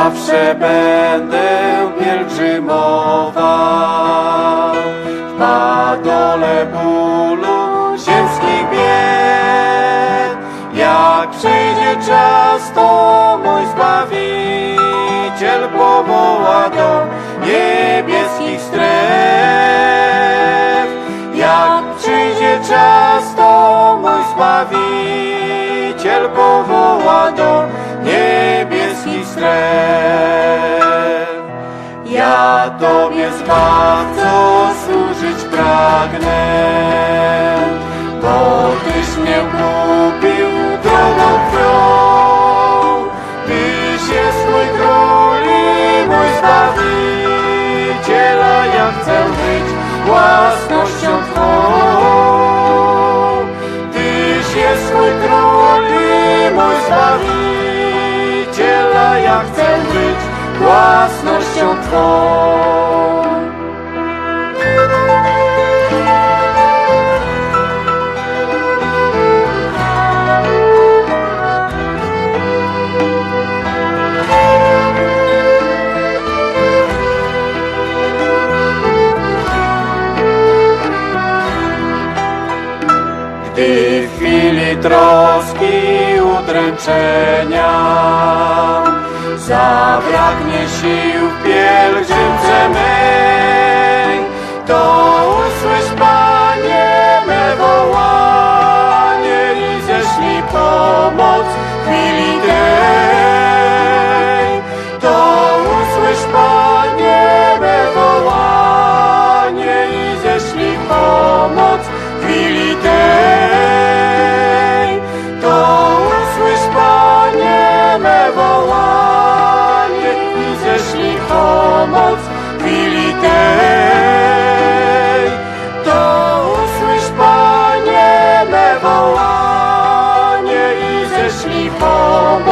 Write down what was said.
zawsze będę pielgrzymował. W padole bólu ziemskich bied, jak przyjdzie czas, to mój Zbawiciel powoła do niebieskich stref. Jak przyjdzie czas, to mój Zbawiciel powoła do stref. Ja Tobie Zbawco służyć pragnę, bo Tyś mnie kupił drogą krwią. Tyś jest mój król i mój Zbawiciel, własnością Twą. Gdy w chwili troski udręczenia Zabraknie sił w pielgrzymce mej. To jeśli home.